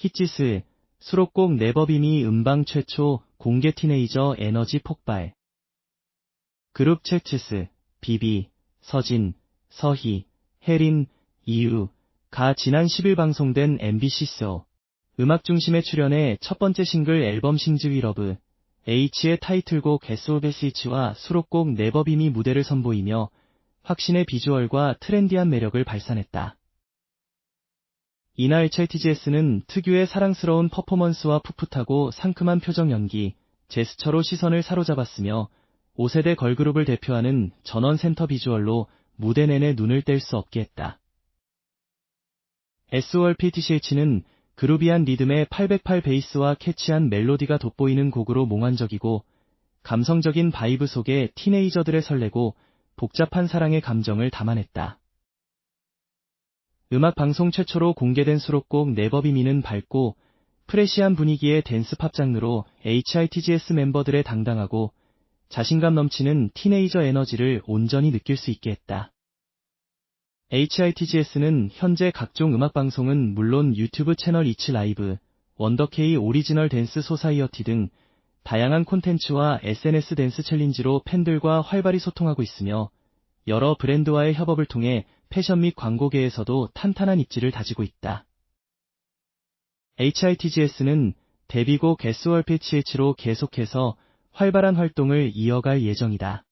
히치스, 수록곡 네버빔이 음방 최초 공개 티네이저 에너지 폭발. 그룹 채츠스, 비비, 서진, 서희, 혜린, 이유, 가 지난 10일 방송된 MBC 소 음악 중심에 출연해 첫 번째 싱글 앨범 싱즈 위 러브, H의 타이틀곡 SOBSH와 수록곡 네버빔이 무대를 선보이며 확신의 비주얼과 트렌디한 매력을 발산했다. 이날 첼티지에스는 특유의 사랑스러운 퍼포먼스와 풋풋하고 상큼한 표정 연기, 제스처로 시선을 사로잡았으며 5세대 걸그룹을 대표하는 전원 센터 비주얼로 무대 내내 눈을 뗄 수 없게 했다. SORPTCH는 그루비한 리듬의 808 베이스와 캐치한 멜로디가 돋보이는 곡으로 몽환적이고 감성적인 바이브 속에 티네이저들의 설레고 복잡한 사랑의 감정을 담아냈다. 음악 방송 최초로 공개된 수록곡 네버비미는 밝고 프레시한 분위기의 댄스팝 장르로 HITGS 멤버들의 당당하고 자신감 넘치는 티네이저 에너지를 온전히 느낄 수 있게 했다. HITGS는 현재 각종 음악 방송은 물론 유튜브 채널 이츠 라이브, 원더케이 오리지널 댄스 소사이어티 등 다양한 콘텐츠와 SNS 댄스 챌린지로 팬들과 활발히 소통하고 있으며 여러 브랜드와의 협업을 통해 패션 및 광고계에서도 탄탄한 입지를 다지고 있다. HITGS는 데뷔곡 SORPHH로 계속해서 활발한 활동을 이어갈 예정이다.